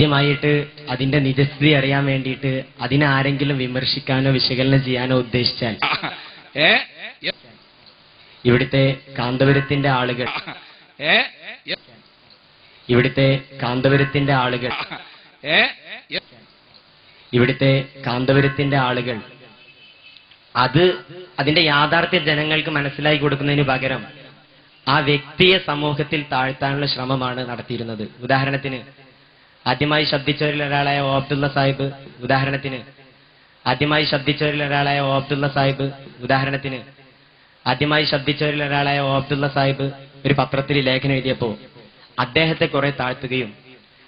ആദ്യമായിട്ട് അതിന്റെ നിജസ്ഥിതി അറിയാൻ വേണ്ടിയിട്ട് അതിനെ ആരെങ്കിലും വിമർശിക്കാനോ വിശകലനം ചെയ്യാനോ ഉദ്ദേശിച്ചാൽ ഇവിടുത്തെ കാന്തപുരത്തിന്റെ ആളുകൾ ഇവിടുത്തെ കാന്തപുരത്തിന്റെ ആളുകൾ ഇവിടുത്തെ കാന്തപുരത്തിന്റെ ആളുകൾ അത് അതിന്റെ യാഥാർത്ഥ്യ ജനങ്ങൾക്ക് മനസ്സിലാക്കി കൊടുക്കുന്നതിന് പകരം ആ വ്യക്തിയെ സമൂഹത്തിൽ താഴ്ത്താനുള്ള ശ്രമമാണ് നടത്തിയിരുന്നത്. ഉദാഹരണത്തിന് ആദ്യമായി ശബ്ദിച്ചവരിൽ ഒരാളായ ഓ അബ്ദുള്ള സാഹിബ് ഉദാഹരണത്തിന്. ആദ്യമായി ശബ്ദിച്ചവരിൽ ഒരാളായ ഓ അബ്ദുള്ള സാഹിബ് ഉദാഹരണത്തിന്. ആദ്യമായി ശബ്ദിച്ചവരിൽ ഒരാളായ ഓ അബ്ദുള്ള സാഹിബ് ഒരു പത്രത്തിൽ ലേഖനം എഴുതിയപ്പോ അദ്ദേഹത്തെ കുറെ താഴ്ത്തുകയും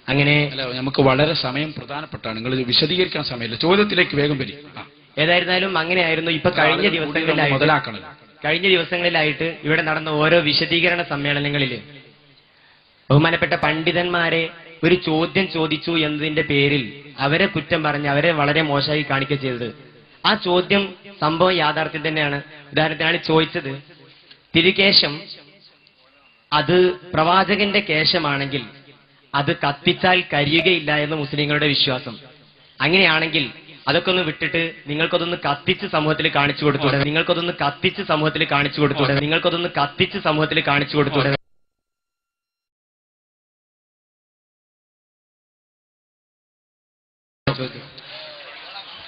അങ്ങനെ നമുക്ക് വളരെ സമയം പ്രധാനപ്പെട്ടാണ്. നിങ്ങൾ വിശദീകരിക്കാൻ സമയമില്ല. ചോദ്യത്തിലേക്ക് വേഗം വരും. ഏതായിരുന്നാലും അങ്ങനെയായിരുന്നു ഇപ്പൊ കഴിഞ്ഞ ദിവസങ്ങളിലായിട്ട് കഴിഞ്ഞ ദിവസങ്ങളിലായിട്ട് ഇവിടെ നടന്ന ഓരോ വിശദീകരണ സമ്മേളനങ്ങളിൽ ബഹുമാനപ്പെട്ട പണ്ഡിതന്മാരെ ഒരു ചോദ്യം ചോദിച്ചു എന്നതിന്റെ പേരിൽ അവരെ കുറ്റം പറഞ്ഞ് അവരെ വളരെ മോശമായി കാണിക്കുക ചെയ്തത്. ആ ചോദ്യം സംഭവം യാഥാർത്ഥ്യം തന്നെയാണ്. ഉദാഹരണത്തിനാണ് ചോദിച്ചത് തിരുകേശം അത് പ്രവാചകന്റെ കേശമാണെങ്കിൽ അത് കത്തിച്ചാൽ കരിയുകയില്ല എന്ന് മുസ്ലിങ്ങളുടെ വിശ്വാസം. അങ്ങനെയാണെങ്കിൽ അതൊക്കെ ഒന്ന് വിട്ടിട്ട് നിങ്ങൾക്കതൊന്ന് കത്തിച്ച് സമൂഹത്തിൽ കാണിച്ചു കൊടുത്തൂടെ? നിങ്ങൾക്കതൊന്ന് കത്തിച്ച് സമൂഹത്തിൽ കാണിച്ചു കൊടുത്തൂടെ? നിങ്ങൾക്കതൊന്ന് കത്തിച്ച് സമൂഹത്തിൽ കാണിച്ചു കൊടുത്തൂടെ?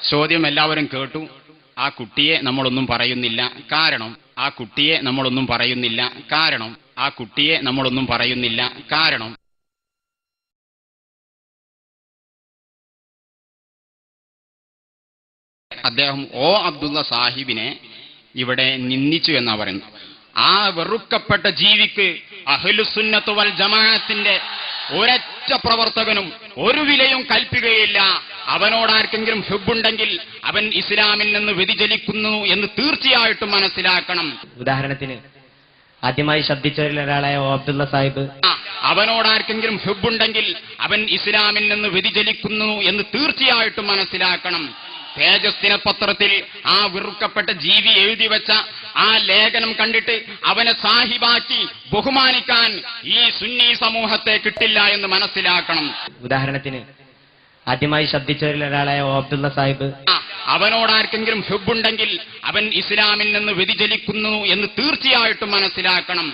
ചോദ്യം എല്ലാവരും കേട്ടു. ആ കുട്ടിയെ നമ്മളൊന്നും പറയുന്നില്ല. കാരണം ആ കുട്ടിയെ നമ്മളൊന്നും പറയുന്നില്ല. കാരണം ആ കുട്ടിയെ നമ്മളൊന്നും പറയുന്നില്ല. കാരണം അദ്ദേഹം ഓ അബ്ദുള്ള സാഹിബിനെ ഇവിടെ നിന്ദിച്ചു എന്നാ പറയുന്നത് ആ വെറുക്കപ്പെട്ട ജീവിക്ക് അഹ്ലുസുന്നത്ത് വൽ ജമാഅത്തിന്റെ ഒരൊറ്റ പ്രവർത്തകനും ഒരു വിലയും കൽപ്പിക്കുകയില്ല. അവനോടാർക്കെങ്കിലും ഹെബുണ്ടെങ്കിൽ അവൻ ഇസ്ലാമിൽ നിന്ന് വ്യതിചലിക്കുന്നു എന്ന് തീർച്ചയായിട്ടും മനസ്സിലാക്കണം. ഉദാഹരണത്തിന് ആദ്യമായി ശബ്ദിച്ചവരിൽ ഒരാളായ അബ്ദുള്ള സാഹിബ്. അവനോടാർക്കെങ്കിലും ഹെബുണ്ടെങ്കിൽ അവൻ ഇസ്ലാമിൽ നിന്ന് വ്യതിചലിക്കുന്നു എന്ന് തീർച്ചയായിട്ടും മനസ്സിലാക്കണം. തേജസ് ദിനപത്രത്തിൽ ആ വെറുക്കപ്പെട്ട ജീവി എഴുതി വെച്ച ആ ലേഖനം കണ്ടിട്ട് അവനെ സാഹിബാക്കി ബഹുമാനിക്കാൻ ഈ സുന്നി സമൂഹത്തെ കിട്ടില്ല എന്ന് മനസ്സിലാക്കണം. ഉദാഹരണത്തിന് ആദ്യമായി ശബ്ദിച്ചവരിൽ ഒരാളായ അബ്ദുള്ള സാഹിബ്. അവനോട് ആർക്കെങ്കിലും ഹെബുണ്ടെങ്കിൽ അവൻ ഇസ്ലാമിൽ നിന്ന് വ്യതിചലിക്കുന്നു എന്ന് തീർച്ചയായിട്ടും മനസ്സിലാക്കണം.